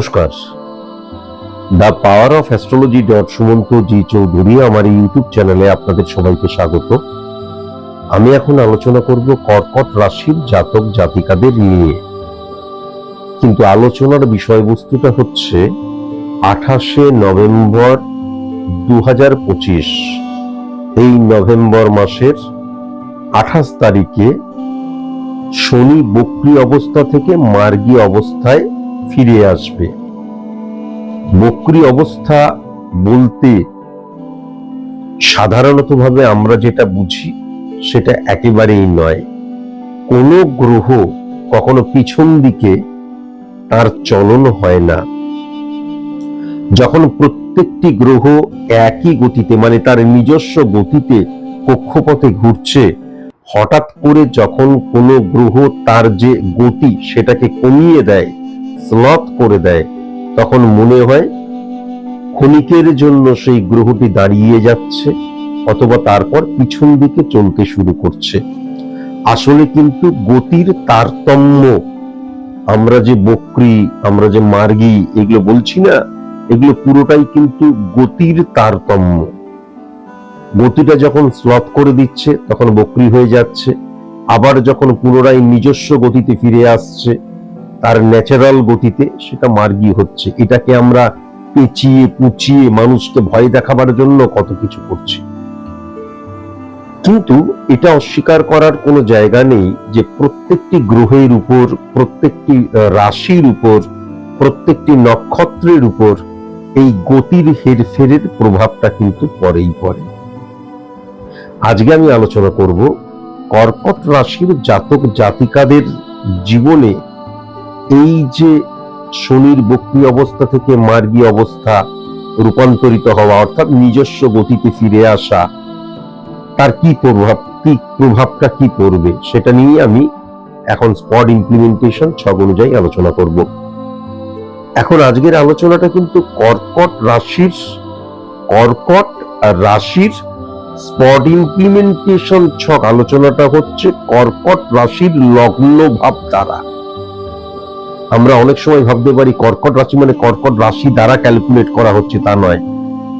নমস্কার। The power of astrology dot Sumanta G Chowdhury আমার YouTube চ্যানেলে আপনাদের সবাইকে স্বাগত। আমি এখন আলোচনা করব কর্কট রাশির জাতক জাতিকাদের নিয়ে। কিন্তু আলোচনার বিষয়বস্তুটা হচ্ছে আঠাশে নভেম্বর দু হাজার পঁচিশ। এই নভেম্বর মাসের আঠাশ তারিখে শনি বক্রি অবস্থা থেকে মার্গী অবস্থায় ফিরে আসবে। বক্রি অবস্থা বলতে সাধারণতভাবে আমরা যেটা বুঝি, সেটা একেবারেই নয়। কোনো গ্রহ কখনো পিছন দিকে তার চলন হয় না। যখন প্রত্যেকটি গ্রহ একই গতিতে মানে তার নিজস্ব গতিতে কক্ষপথে ঘুরছে, হঠাৎ করে যখন কোনো গ্রহ তার যে গতি, সেটাকে কমিয়ে দেয় স্লথ করে দেয়, তখন মনে হয় ক্ষণিকের জন্য সেই গ্রহটি দাঁড়িয়ে যাচ্ছে অথবা তারপর পিছন দিকে চলতে শুরু করছে। আসলে কিন্তু গতির তারতম্য, আমরা যে বক্রি, আমরা যে মার্গী, এগুলো বলছি না, এগুলো পুরোটাই কিন্তু গতির তারতম্য। গতিটা যখন স্লথ করে দিচ্ছে, তখন বক্রি হয়ে যাচ্ছে, আবার যখন পুনরায় নিজস্ব গতিতে ফিরে আসছে তার ন্যাচারাল গতিতে সেটা মার্গী হচ্ছে। এটাকে আমরা পেঁচিয়ে পুচিয়ে মানুষকে ভয় দেখাবার জন্য কত কিছু করছি। কিন্তু এটা অস্বীকার করার কোনো জায়গা নেই যে প্রত্যেকটি গ্রহের উপর, প্রত্যেকটি রাশির উপর, প্রত্যেকটি নক্ষত্রের উপর এই গতির হেরফেরের প্রভাবটা কিন্তু পরেই পড়ে। আজকে আমি আলোচনা করব কর্কট রাশির জাতক জাতিকাদের জীবনে এই যে শনির বক্রি অবস্থা থেকে মার্গী অবস্থা রূপান্তরিত হওয়া, অর্থাৎ নিজস্ব গতিতে ফিরে আসা, তার কি প্রভাব, কি প্রভাবটা কি পড়বে, সেটা নিয়ে আমি এখন স্পট ইমপ্লিমেন্টেশন ছক অনুযায়ী আলোচনা করব। এখন আজকের আলোচনাটা কিন্তু কর্কট রাশির কর্কট রাশির স্পট ইমপ্লিমেন্টেশন ছক, আলোচনাটা হচ্ছে কর্কট রাশির লগ্ন ভাব দ্বারা। আমরা অনেক সময় ভাবতে পারি কর্কট রাশি মানে কর্কট রাশি দ্বারা ক্যালকুলেট করা হচ্ছে, তা নয়।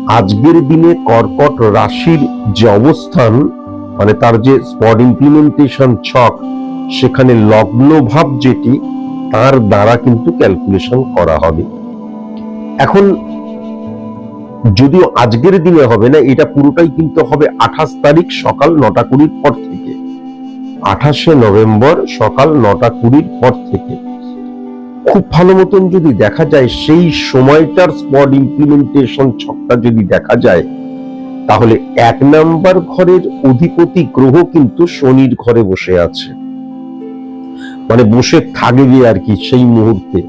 আজকের দিনে কর্কট রাশির যে অবস্থান মানে তার যে স্পট ইমপ্লিমেন্টেশন ছক, সেখানে লগ্ন ভাব যেটি, তার দ্বারা কিন্তু ক্যালকুলেশন করা হবে। এখন, যদিও আজকের দিনে হবে না, এটা পুরোটাই কিন্তু হবে আঠাশ তারিখ সকাল নটা কুড়ির পর থেকে। আঠাশে নভেম্বর সকাল নটা কুড়ির পর থেকে। খুব ভালো মতন যদি দেখা যায়, সেই সময়টার স্পট ইমপ্লিমেন্টেশন ছকটা যদি দেখা যায়, তাহলে এক নাম্বার ঘরের অধিপতি গ্রহ কিন্তু শনির ঘরে বসে আছে। মানে বসে থাকবে আর কি সেই মুহূর্তে।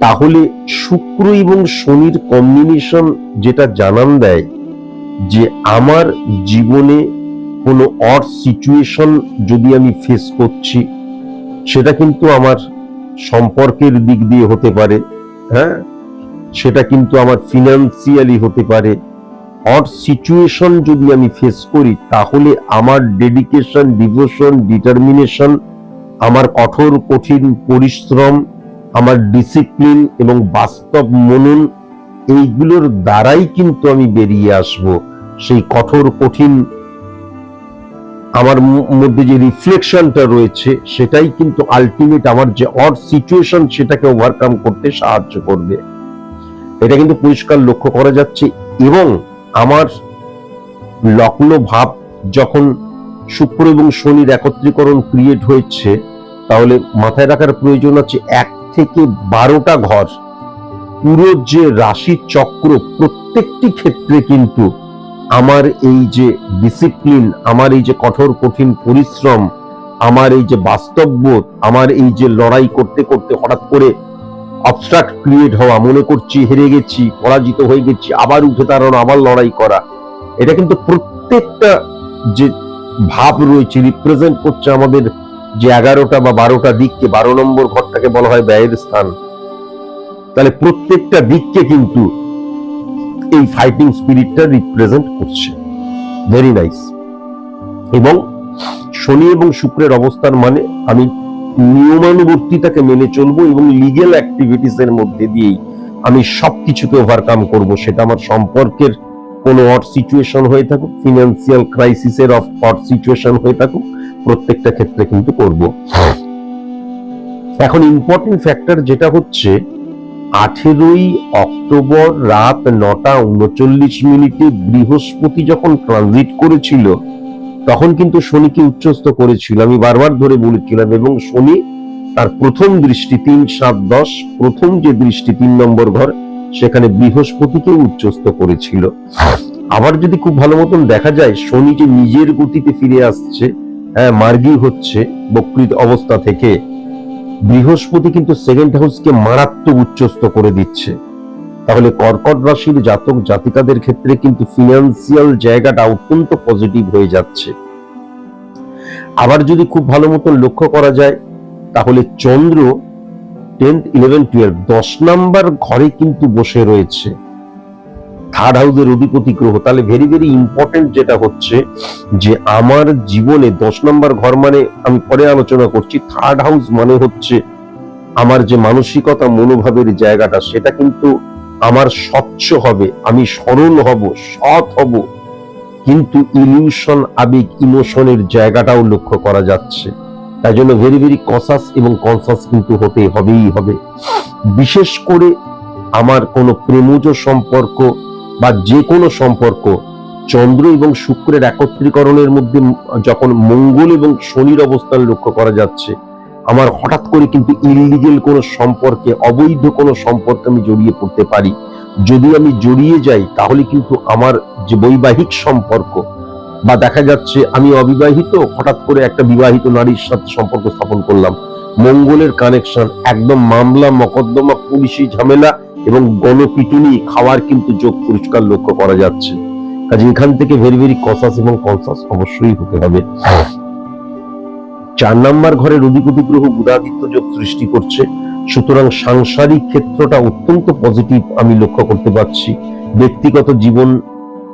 তাহলে শুক্র এবং শনির কম্বিনেশন যেটা জানান দেয়, যে আমার জীবনে কোনো অড সিচুয়েশন যদি আমি ফেস করছি, সেটা কিন্তু আমার সম্পর্কের দিক দিয়ে হতে পারে হ্যাঁ? সেটা কিন্তু আমার ফিনান্সিয়ালি হতে পারে। অড সিচুয়েশন যদি আমি ফেস করি, তাহলে আমার ডেডিকেশন ডিভোশন ডিটারমিনেশন আমার কঠোর, কঠিন পরিশ্রম, আমার ডিসিপ্লিন এবং বাস্তব মনন, এইগুলোর দ্বারাই কিন্তু আমি বেরিয়ে আসব। সেই কঠোর, কঠিন আমার মধ্যে যে রিফ্লেকশনটা রয়েছে, সেটাই কিন্তু আলটিমেট আমার যে অড সিচুয়েশন সেটাকে ওভারকাম করতে সাহায্য করবে। এটা কিন্তু পরিষ্কার লক্ষ্য করা যাচ্ছে এবং আমার লগ্ন ভাব যখন শুক্র এবং শনির একত্রীকরণ ক্রিয়েট হয়েছে, তাহলে মাথায় রাখার প্রয়োজন আছে এক থেকে বারোটা ঘর। পুরো যে রাশি চক্র প্রত্যেকটি ক্ষেত্রে কিন্তু আমার এই যে ডিসিপ্লিন আমার এই যে কঠোর, কঠিন পরিশ্রম, আমার এই যে বাস্তববোধ, আমার এই যে লড়াই করতে করতে হঠাৎ করে অবস্ট্রাক্ট ক্রিয়েট হওয়া, মনে করছি হেরে গেছি, পরাজিত হয়ে গেছি, আবার উঠে দাঁড়ানো, আবার লড়াই করা, এটা কিন্তু প্রত্যেকটা যে ভাব রয়েছে রিপ্রেজেন্ট করছে আমাদের যে এগারোটা বা বারোটা দিককে, বারো নম্বর ঘরটাকে বলা হয় ব্যয়ের স্থান। তাহলে প্রত্যেকটা দিককে কিন্তু এই ফাইটিং স্পিরিটটা রিপ্রেজেন্ট করছে। ভেরি নাইস এবং শনি এবং শুক্রের অবস্থান মানে আমি নিয়মানুবর্তিতাকে মেনে চলবো এবং লিগেল অ্যাক্টিভিটিস এর মধ্যে দিয়েই আমি সবকিছুকে ওভারকাম করব, সেটা আমার সম্পর্কের কোনো অট সিচুয়েশন হয়ে থাকুক ফিনান্সিয়াল ক্রাইসিসের অফ অট সিচুয়েশন হয়ে থাকুক, প্রত্যেকটা ক্ষেত্রে কিন্তু করব। এখন ইম্পর্টেন্ট ফ্যাক্টর যেটা হচ্ছে আঠেরোই অক্টোবর রাত নটা উনচল্লিশ মিনিটে বৃহস্পতি যখন ট্রানজিট করেছিল, তখন কিন্তু শনিকে উচ্চস্ত করেছিল। আমি বারবার ধরে বলেছিলাম, এবং শনি তার প্রথম দৃষ্টি তিন সাত দশ, প্রথম যে দৃষ্টি তিন নম্বর ঘর, সেখানে বৃহস্পতিকে উচ্চস্ত করেছিল। আবার যদি খুব ভালো মতন দেখা যায়, শনি যে নিজের গতিতে ফিরে আসছে হ্যাঁ মার্গী হচ্ছে বকৃত অবস্থা থেকে বৃহস্পতি কিন্তু সেকেন্ড হাউসকে মারাত্মক উচ্চস্ত করে দিচ্ছে। তাহলে কর্কট রাশির জাতক জাতিকাদের ক্ষেত্রে কিন্তু ফিনান্সিয়াল জায়গাটা অত্যন্ত পজিটিভ হয়ে যাচ্ছে। আবার যদি খুব ভালো মতন লক্ষ্য করা যায়, তাহলে চন্দ্র টেন্থ ইলেভেন টুয়েলভ দশ নাম্বার ঘরে কিন্তু বসে রয়েছে। থার্ড হাউসের অধিপতি গ্রহ, তাহলে ভেরি ভেরি ইম্পর্টেন্ট যেটা হচ্ছে যে আমার জীবনে দশ নম্বর ঘর মানে আমি পরে আলোচনা করছি থার্ড হাউস মানে হচ্ছে আমার যে মানসিকতা মনোভাবের জায়গাটা, সেটা কিন্তু আমার স্বচ্ছ হবে, আমি সরল হব, সৎ হব। কিন্তু ইলিউশন আবেগ ইমোশনের জায়গাটাও লক্ষ্য করা যাচ্ছে। তাই জন্য ভেরি ভেরি কসাস এবং কনসাস কিন্তু হতে হবেই হবে। বিশেষ করে আমার কোনো প্রেমজ সম্পর্ক বা যে কোনো সম্পর্ক, চন্দ্র এবং শুক্রের একত্রীকরণের মধ্যে যখন মঙ্গল এবং শনির অবস্থান লক্ষ্য করা যাচ্ছে, আমার হঠাৎ করে কিন্তু ইলিগেল কোনো সম্পর্কে, অবৈধ কোনো সম্পর্কে আমি জড়িয়ে পড়তে পারি। যদি আমি জড়িয়ে যাই, তাহলে কিন্তু আমার যে বৈবাহিক সম্পর্ক বা দেখা যাচ্ছে আমি অবিবাহিত, হঠাৎ করে একটা বিবাহিত নারীর সাথে সম্পর্ক স্থাপন করলাম। মঙ্গলের কানেকশন একদম মামলা, মকদ্দমা, পুলিশি ঝামেলা এবং গণপিটুনি খাওয়ার কিন্তু যোগ পরিষ্কার লক্ষ্য করা যাচ্ছে। কাজে এখান থেকে ভেরি ভেরি কসাস এবং কনসাস অবশ্যই হতে হবে। চার নাম্বার ঘরের অধিপতি গ্রহ বুধাদিত্য যোগ সৃষ্টি করছে। সুতরাং সাংসারিক ক্ষেত্রটা অত্যন্ত পজিটিভ আমি লক্ষ্য করতে পারছি। ব্যক্তিগত জীবন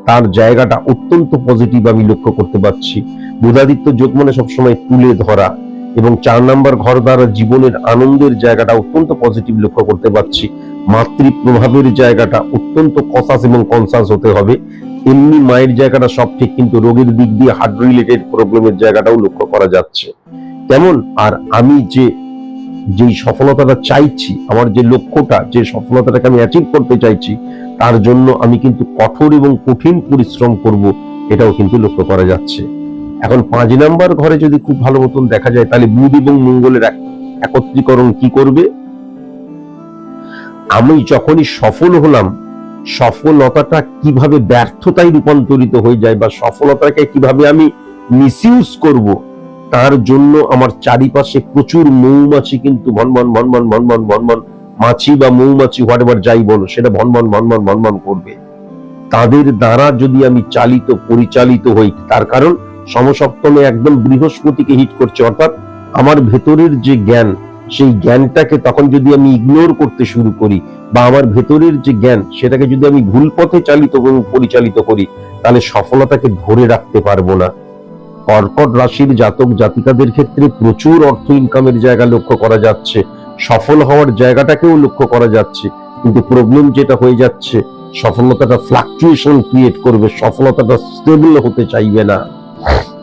তার জায়গাটা অত্যন্ত পজিটিভ আমি লক্ষ্য করতে পারছি। বুধাদিত্য যোগ মানে সবসময় তুলে ধরা এবং চার নাম্বার ঘর দ্বারা জীবনের আনন্দের জায়গাটা অত্যন্ত পজিটিভ লক্ষ্য করতে পারছি। মাতৃ প্রভাবের জায়গাটা অত্যন্ত কসাস এবং কনসাস হতে হবে। এমনি মায়ের জায়গাটা সব ঠিক, কিন্তু রোগের দিক দিয়ে হার্ট রিলেটেড প্রবলেমের জায়গাটাও লক্ষ্য করা যাচ্ছে। কেমন? আর আমি যে, যেই সফলতাটা চাইছি, আমার যে লক্ষ্যটা, যে সফলতাটাকে আমি অ্যাচিভ করতে চাইছি, তার জন্য আমি কিন্তু কঠোর এবং কঠিন পরিশ্রম করব, এটাও কিন্তু লক্ষ্য করা যাচ্ছে। এখন পাঁচ নাম্বার ঘরে যদি খুব ভালো মতন দেখা যায়, তাহলে বুধ এবং মঙ্গলের এক- একত্রীকরণ কি করবে? আমি যখনই সফল হলাম সফলতাটা কীভাবে ব্যর্থতায় রূপান্তরিত হয়ে যায় বা সফলতাকে কীভাবে আমি মিসইউজ করব তার জন্য আমার চারিপাশে প্রচুর মৌমাছি কিন্তু ভনভন ভনভন ভনভন ভনভন মাছি বা মৌমাছি হোয়াট যাই বলো সেটা ভনভন ভনভন ভনভন করবে তাদের দ্বারা যদি আমি চালিত পরিচালিত হই তার কারণ সমসপ্তমে একদম বৃহস্পতিকে হিট করছে অর্থাৎ আমার ভেতরের যে জ্ঞান সেই জ্ঞানটাকে তখন যদি আমি ইগনোর করতে শুরু করি, বা আমার ভেতরের যে জ্ঞান, সেটাকে যদি আমি ভুল পথে চালিত পরিচালিত করি, তাহলে সফলতাকে ধরে রাখতে পারব না। কর্কট রাশির জাতক জাতিকাদের ক্ষেত্রে প্রচুর অর্থ ইনকামের জায়গা লক্ষ্য করা যাচ্ছে। সফল হওয়ার জায়গাটাকেও লক্ষ্য করা যাচ্ছে। কিন্তু প্রবলেম যেটা হয়ে যাচ্ছে, সফলতাটা ফ্লাকচুয়েশন ক্রিয়েট করবে, সফলতাটা স্টেবল হতে চাইবে না।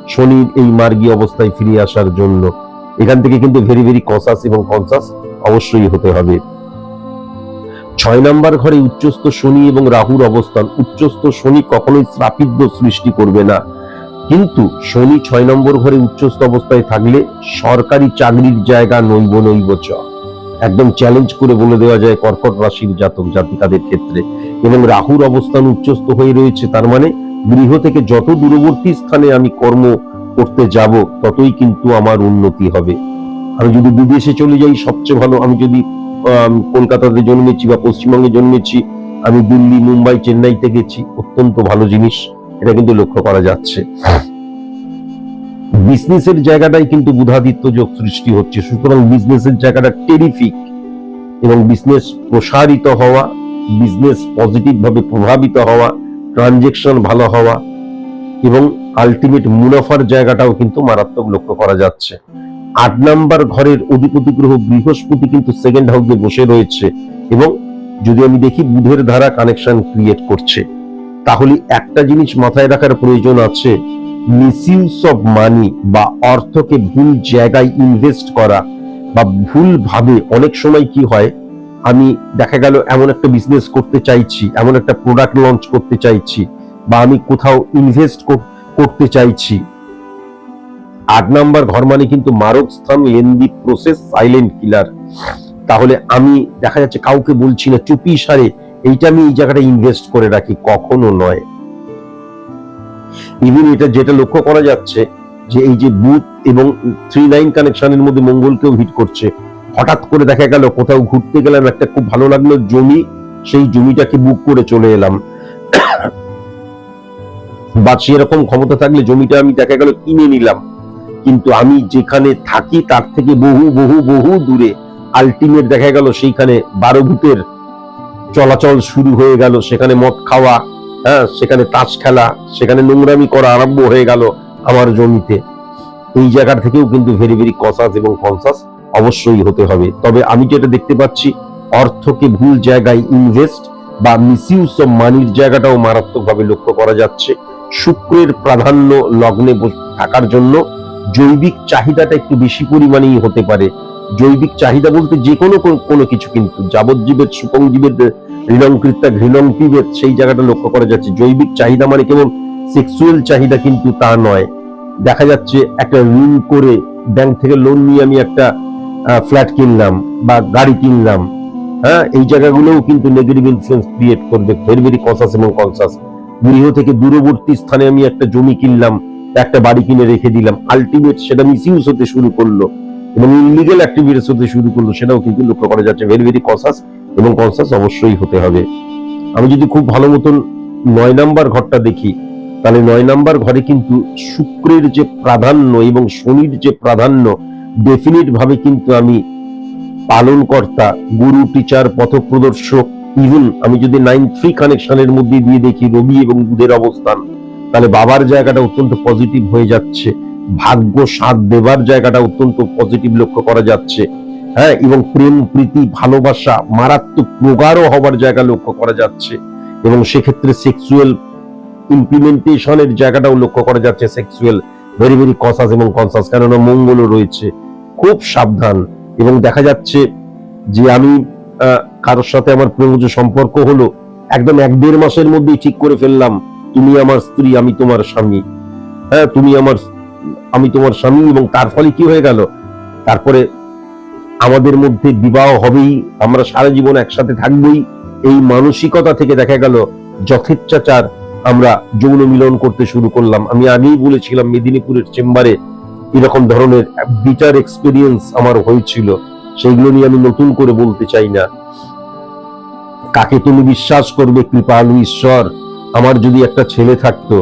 শনির এই মার্গী অবস্থায় ফিরে আসার জন্য এখান থেকে কিন্তু ভেরি ভেরি কনসাস এবং কনসাস অবশ্যই হতে হবে। ছয় নাম্বার ঘরে উচ্চস্থ শনি এবং রাহুর অবস্থান। উচ্চস্থ শনি কখনোই শ্রাপিদ্য সৃষ্টি করবে না। কিন্তু শনি ছয় নম্বর ঘরে উচ্চস্থ অবস্থায় থাকলে সরকারি চাকরির জায়গা নৈব নৈব চ। একদম চ্যালেঞ্জ করে বলে দেওয়া যায় কর্কট রাশির জাতক, জাতিকাদের ক্ষেত্রে। এবং রাহুর অবস্থান উচ্চস্থ হয়ে রয়েছে, তার মানে গৃহ থেকে যত দূরবর্তী স্থানে আমি কর্ম করতে যাব, ততই কিন্তু আমার উন্নতি হবে। আমি যদি বিদেশে চলে যাই, সবচেয়ে ভালো, আমি যদি কলকাতাতে জন্মেছি বা পশ্চিমবঙ্গে জন্মেছি, আমি দিল্লি, মুম্বাই, চেন্নাইতে গেছি, অত্যন্ত ভালো জিনিস। এটা কিন্তু লক্ষ্য করা যাচ্ছে। বিজনেসের জায়গাটাই কিন্তু বুধাদিত্য যোগ সৃষ্টি হচ্ছে। সুতরাং বিজনেসের জায়গাটা টেরিফিক এবং বিজনেস প্রসারিত হওয়া, বিজনেস পজিটিভ ভাবে প্রভাবিত হওয়া ট্রানজেকশন ভালো হওয়া এবং আলটিমেট মুনাফার জায়গাটাও কিন্তু মারাত্মক লক্ষ্য করা যাচ্ছে। আট নাম্বার ঘরের অধিপতি গ্রহ বৃহস্পতি কিন্তু সেকেন্ড হাউসে বসে রয়েছে এবং যদি আমি দেখি বুধের ধারা কানেকশন ক্রিয়েট করছে, তাহলে একটা জিনিস মাথায় রাখার প্রয়োজন আছে মিসইউজ অফ মানি বা অর্থকে ভুল জায়গায় ইনভেস্ট করা বা ভুল ভাবে অনেক সময় কি হয়, আমি দেখা গেল এমন একটা বিজনেস করতে চাইছি, এমন একটা প্রোডাক্ট লঞ্চ করতে চাইছি বা আমি কোথাও ইনভেস্ট করতে চাইছি। আট নাম্বার ঘর মানে কিন্তু মারক স্থান লেন্দি প্রসেস সাইলেন্ট কিলার তাহলে আমি দেখা যাচ্ছে কাউকে বলছি না, চুপি সারে, এইটা আমি এই জায়গাটা ইনভেস্ট করে রাখি, কখনো নয়। ইভিন এটা যেটা লক্ষ্য করা যাচ্ছে, যে এই যে বুথ এবং থ্রি নাইন কানেকশনের মধ্যে মঙ্গলকেও হিট করছে। হঠাৎ করে দেখা গেল, কোথাও ঘুরতে গেলাম, একটা খুব ভালো লাগল জমি, সেই জমিটাকে বুক করে চলে এলাম। বা সেরকম ক্ষমতা থাকলে জমিটা আমি দেখা গেল কিনে নিলাম। কিন্তু আমি যেখানে থাকি তার থেকে বহু বহু বহু দূরে আলটিমেট দেখা গেল সেইখানে বারো ভূতের চলাচল শুরু হয়ে গেল। সেখানে মদ খাওয়া হ্যাঁ সেখানে তাস খেলা, সেখানে নোংরামি করা আরম্ভ হয়ে গেল আমার জমিতে। এই জায়গা থেকেও কিন্তু ভেরি ভেরি কসাস এবং কনসাস অবশ্যই হতে হবে। তবে আমি যেটা দেখতে পাচ্ছি, অর্থকে ভুল জায়গায় ইনভেস্ট বা মিসইউজ অফ মানির জায়গাটাও মারাত্মকভাবে লক্ষ্য করা যাচ্ছে। শুক্রের প্রাধান্য লগ্নে থাকার জন্য জৈবিক চাহিদাটা একটু বেশি পরিমাণেই হতে পারে। জৈবিক চাহিদা বলতে যে কোনো কোনো কিছু কিন্তু। যাবজ্জীবের সুপংজীবের ঋণঙ্কৃতা ঘৃণঙ্কিবেদ সেই জায়গাটা লক্ষ্য করা যাচ্ছে। জৈবিক চাহিদা মানে কেবল সেক্সুয়াল চাহিদা কিন্তু তা নয়। দেখা যাচ্ছে একটা ঋণ করে ব্যাংক থেকে লোন নিয়ে আমি একটা ফ্ল্যাট কিনলাম বা গাড়ি কিনলাম। হ্যাঁ এই জায়গাগুলোও কিন্তু নেগেটিভ ইনফ্লুয়েন্স ক্রিয়েট করবে। ভেরি ভেরি কনসাস এবং কনসাস গৃহ থেকে দূরবর্তী স্থানে আমি একটা জমি কিনলাম, একটা বাড়ি কিনে রেখে দিলাম। আলটিমেট সেটা মিসইউজ হতে শুরু করল। এবং ইলিগেল অ্যাক্টিভিটিস হতে শুরু করল, সেটাও কিন্তু লক্ষ্য করা যাচ্ছে। ভেরি ভেরি কনসাস এবং কনসাস অবশ্যই হতে হবে। আমি যদি খুব ভালো মতন নয় নাম্বার ঘরটা দেখি, তাহলে নয় নাম্বার ঘরে কিন্তু শুক্রের যে প্রাধান্য এবং শনির যে প্রাধান্য ডেফিনিট ভাবে কিন্তু আমি পালনকর্তা, গুরু টিচার পথপ্রদর্শক ইভেন আমি যদি নাইন থ্রি কানেকশনের মধ্যে দিয়ে দেখি রবি এবং বুধের অবস্থান, তাহলে বাবার জায়গাটা অত্যন্ত পজিটিভ হয়ে যাচ্ছে। ভাগ্য সাথ দেবার জায়গাটা অত্যন্ত পজিটিভ লক্ষ্য করা যাচ্ছে। হ্যাঁ এবং প্রেম, প্রীতি, ভালোবাসা, মারাত্মক প্রগাঢ় হবার জায়গা লক্ষ্য করা যাচ্ছে। এবং সেক্ষেত্রে সেক্সুয়াল ইমপ্লিমেন্টেশনের জায়গাটাও লক্ষ্য করা যাচ্ছে সেক্সুয়াল ভেরি ভেরি কনসাস এবং কনসাস কেননা মঙ্গলও রয়েছে। খুব সাবধান। এবং দেখা যাচ্ছে যে আমি কারোর সাথে আমার প্রেমজ সম্পর্ক হলো, একদম এক দেড় মাসের মধ্যেই ঠিক করে ফেললাম, তুমি আমার স্ত্রী, আমি তোমার স্বামী। হ্যাঁ তুমি আমার আমি তোমার স্বামী এবং তার ফলে কি হয়ে গেল? তারপরে আমাদের মধ্যে বিবাহ হবেই, আমরা সারা জীবন একসাথে থাকবোই, এই মানসিকতা থেকে দেখা গেল যথেচ্ছাচার আমরা যৌন মিলন করতে শুরু করলাম। আমি আগেই বলেছিলাম, মেদিনীপুরের চেম্বারে এরকম ধরনের বিটার এক্সপিরিয়েন্স আমার হয়েছিল, সেইগুলো নিয়ে আমি নতুন করে বলতে চাই না। কাকে তুমি বিশ্বাস করবে, কৃপালু ঈশ্বর? আমার যদি একটা ছেলে থাকতো,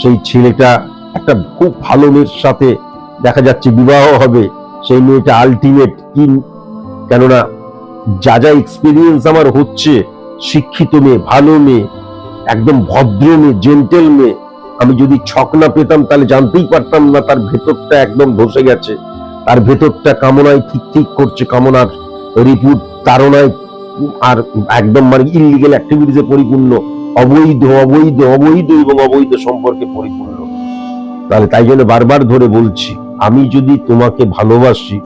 সেই ছেলেটা একটা খুব ভালো মেয়ের সাথে দেখা যাচ্ছে বিবাহ হবে। সেই মেয়েটা আলটিমেট কি কেননা, যা যা এক্সপিরিয়েন্স আমার হচ্ছে, শিক্ষিত মেয়ে, ভালো মেয়ে, একদম ভদ্র মেয়ে জেন্টেল মেয়ে, আমি যদি ছক না পেতাম, তাহলে জানতেই পারতাম না তার ভেতরটা একদম ধসে গেছে। তার ভেতরটা কামনায় ঠিক ঠিক করছে, কামনার রিপুট তারনায় আর একদম মানে ইলিগেল অ্যাক্টিভিটিসে পরিপূর্ণ, অবৈধ অবৈধ অবৈধ এবং অবৈধ সম্পর্কে পরিপূর্ণ। তাহলে তাই জন্য বারবার ধরে বলছি, আমি যদি তোমাকে ভালোবাসি,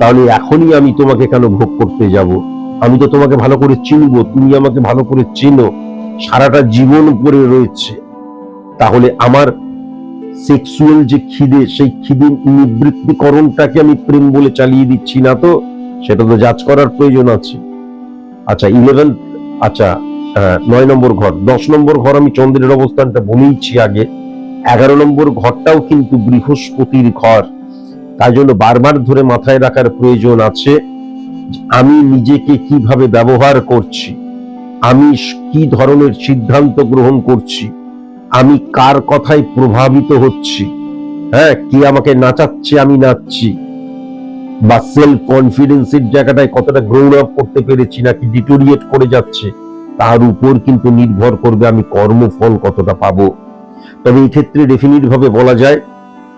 তাহলে এখনই আমি তোমাকে কেন ভোগ করতে যাব? আমি তো তোমাকে ভালো করে চিনবো, তুমি আমাকে ভালো করে চেনো, সারাটা জীবন পড়ে রয়েছে। তাহলে আমার সেক্সুয়াল যে খিদে, সেই খিদে নিবৃত্তিকরণটাকে আমি প্রেম বলে চালিয়ে দিচ্ছি না তো? সেটা তো যাচ করার প্রয়োজন আছে। আচ্ছা ইলেভেন আচ্ছা নয় নম্বর ঘর। দশ নম্বর ঘর আমি চন্দ্রের অবস্থানটা বলেইছি আগে। এগারো নম্বর ঘরটাও কিন্তু বৃহস্পতির ঘর। তাই জন্য বারবার ধরে মাথায় রাখার প্রয়োজন আছে আমি নিজেকে কীভাবে ব্যবহার করছি, আমি কি ধরনের সিদ্ধান্ত গ্রহণ করছি, আমি কার কথায় প্রভাবিত হচ্ছি হ্যাঁ কে আমাকে নাচাচ্ছে, আমি নাচছি। বা সেলফ কনফিডেন্সের জায়গাটায় কতটা গ্রোন আপ করতে পেরেছি নাকি ডিটোরিয়েট করে যাচ্ছে, তার উপর কিন্তু নির্ভর করবে আমি কর্মফল কতটা পাবো। তবে এই ক্ষেত্রে ডেফিনিট ভাবে বলা যায়,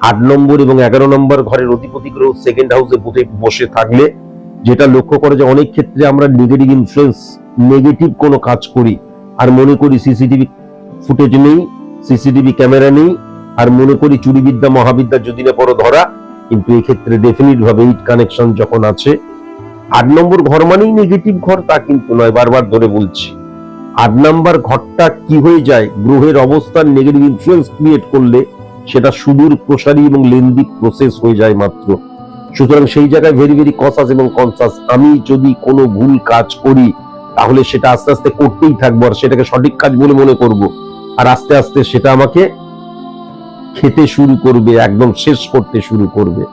আট নম্বর এবং এগারো নম্বর ঘরের অধিপতি গ্রহ সেকেন্ড হাউসে বসে থাকলে, যেটা লক্ষ্য করে যে অনেক ক্ষেত্রে আমরা নেগেটিভ ইনফ্লুয়েন্স নেগেটিভ কোনো কাজ করি, আর মনে করি সিসিটিভি ফুটেজ নেই সিসিটিভি ক্যামেরা নেই, আর মনে করি চুরিবিদ্যা, মহাবিদ্যা যদি না পড়ো ধরা কিন্তু এই ক্ষেত্রে ডেফিনিট ভাবে ইট কানেকশন যখন আছে, আট নম্বর ঘর মানেই নেগেটিভ ঘর, তা কিন্তু নয়, বারবার ধরে বলছি। আট নাম্বার ঘরটা কি হয়ে যায়, গ্রহের অবস্থান নেগেটিভ ইনফ্লুয়েন্স ক্রিয়েট করলে সেটা সুদূর প্রসারী এবং লেন্দি প্রসেস হয়ে যায় মাত্র। সুতরাং সেই জায়গায় ভেরি ভেরি কসাস এবং কনসাস আমি যদি কোনো ভুল কাজ করি, তাহলে সেটা আস্তে আস্তে করতেই থাকব, আর সেটাকে সঠিক কাজ বলে মনে করব। আর আস্তে আস্তে সেটা আমাকে খেতে শুরু করবে, একদম শেষ করতে শুরু করবে।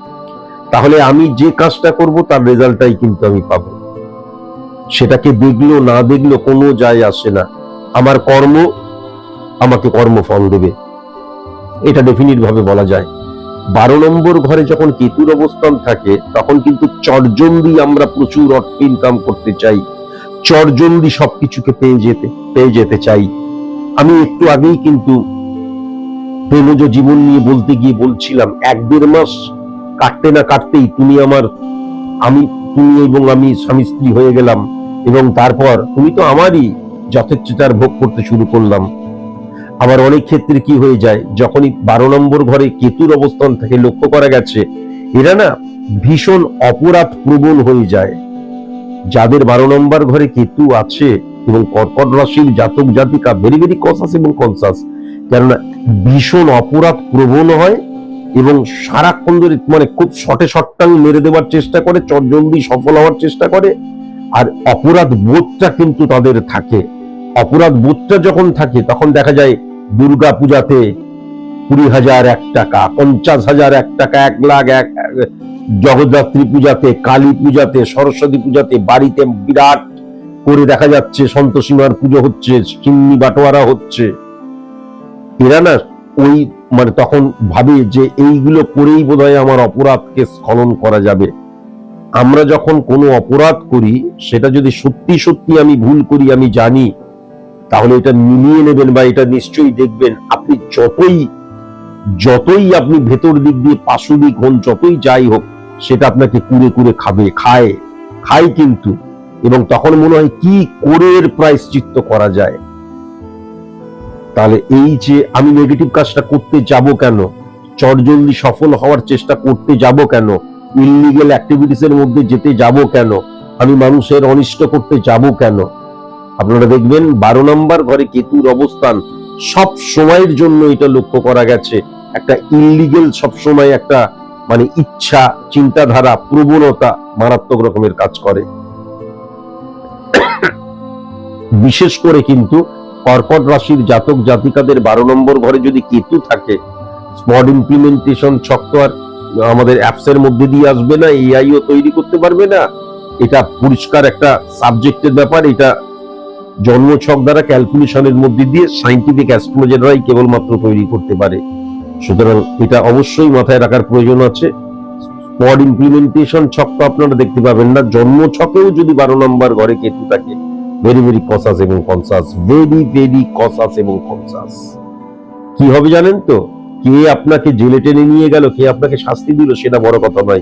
তাহলে আমি যে কাজটা করব, তার রেজাল্টটাই কিন্তু আমি পাবো। সেটাকে দেখল, না দেখল, কোনো যায় আসে না। আমার কর্ম আমাকে কর্মফল দেবে। এটা ডেফিনিট ভাবে বলা যায়। বারো নম্বর ঘরে যখন কেতুর অবস্থান থাকে, তখন কিন্তু চটজলদি আমরা প্রচুর অর্থ ইনকাম করতে চাই। চটজলদি সবকিছুকে পেয়ে যেতে পেয়ে যেতে চাই। আমি একটু আগেই কিন্তু প্রেমজ জীবন নিয়ে বলতে গিয়ে বলছিলাম, এক দেড় মাস কাটতে না কাটতেই তুমি আমার, আমি, তুমি এবং আমি স্বামী স্ত্রী হয়ে গেলাম এবং তারপর তুমি তো আমারই যথেচ্ছতার ভোগ করতে শুরু করলাম। আবার অনেক ক্ষেত্রে কি হয়ে যায়, যখনই বারো নম্বর ঘরে কেতুর অবস্থান থেকে লক্ষ্য করা গেছে, এরা না ভীষণ অপরাধ প্রবণ হয়ে যায়। যাদের বারো নম্বর ঘরে কেতু আছে এবং কর্কট রাশির জাতক জাতিকা ভেরি ভেরি কনসাস এবং কনসাস কেননা ভীষণ অপরাধ প্রবণ হয় এবং সারাক্ষণ ধরে মানে খুব শটে শটটাং মেরে দেওয়ার চেষ্টা করে, চটজলদি সফল হওয়ার চেষ্টা করে, আর অপরাধ বোধটা কিন্তু তাদের থাকে। অপরাধ বোধটা যখন থাকে, তখন দেখা যায় দুর্গা পূজাতে কুড়ি হাজার এক টাকা, পঞ্চাশ হাজার এক টাকা, এক লাখ এক, জগদ্ধাত্রী পূজাতে, কালী পূজাতে, সরস্বতী পূজাতে, বাড়িতে বিরাট করে দেখা যাচ্ছে সন্তোষীমার পুজো হচ্ছে চিন্নি বাটোয়ারা হচ্ছে। এরা না ওই মানে তখন ভাবে যে এইগুলো করেই বোধহয় আমার অপরাধকে স্খলন করা যাবে। আমরা যখন কোনো অপরাধ করি, সেটা যদি সত্যি সত্যি আমি ভুল করি, আমি জানি, তাহলে এটা মিলিয়ে নেবেন বা এটা নিশ্চয়ই দেখবেন, আপনি যতই যতই আপনি ভেতর দিক দিয়ে পাশবিক হন, যতই যাই হোক, সেটা আপনাকে কুড়ে কুড়ে খাবে, খায় খায় কিন্তু। এবং তখন মনে হয় কি করে এর প্রায়শ্চিত্ত করা যায়। তাহলে এই যে আমি নেগেটিভ কাজটা করতে যাব কেন? চটজলদি সফল হওয়ার চেষ্টা করতে যাব কেন? ইলিগেল অ্যাক্টিভিটিস এর মধ্যে যেতে যাব কেন? আমি মানুষের অনিষ্ট করতে যাব কেন? আপনারা দেখবেন বারো নম্বর ঘরে কেতুর অবস্থান সব সময়ের জন্য এটা লক্ষ্য করা গেছে। একটা ইলিগেল সব সময় একটা মানে ইচ্ছা, চিন্তাধারা, প্রবণতা মারাত্মক রকমের কাজ করে। বিশেষ করে কিন্তু কর্কট রাশির জাতক জাতিকাদের বারো নম্বর ঘরে যদি কেতু থাকে স্পট ইমপ্লিমেন্টেশন ছক তো আর আমাদের অ্যাপস এর মধ্যে দিয়ে আসবে না এআইও তৈরি করতে পারবে না। এটা পরিষ্কার একটা সাবজেক্টের ব্যাপার, এটা জন্মছক দ্বারা ক্যালকুলেশনের মধ্যে দিয়ে সাইন্টিফিক অ্যাস্ট্রোলজাররাই কেবলমাত্র তৈরি করতে পারে। সুতরাং এটা অবশ্যই মাথায় রাখার প্রয়োজন আছে। স্পট ইমপ্লিমেন্টেশন ছক তো আপনারা দেখতে পাবেন না। জন্ম ছকেও যদি বারো নম্বর ঘরে কেতু থাকে ভেরি ভেরি কসাস এবং কনসাস ভেরি ভেরি কসাস এবং কনসাস কি হবে জানেন তো? কে আপনাকে জেলে টেনে নিয়ে গেল, কে আপনাকে শাস্তি দিল, সেটা বড় কথা নয়।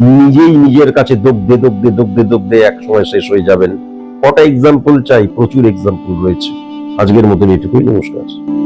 নিজেই নিজের কাছে দগ্ধে দগ্ধে দগ্ধে দগ্ধে এক সময় শেষ হয়ে যাবেন। কটা এক্সাম্পল চাই? প্রচুর এক্সাম্পল রয়েছে। আজকের মতন এটুকুই, নমস্কার।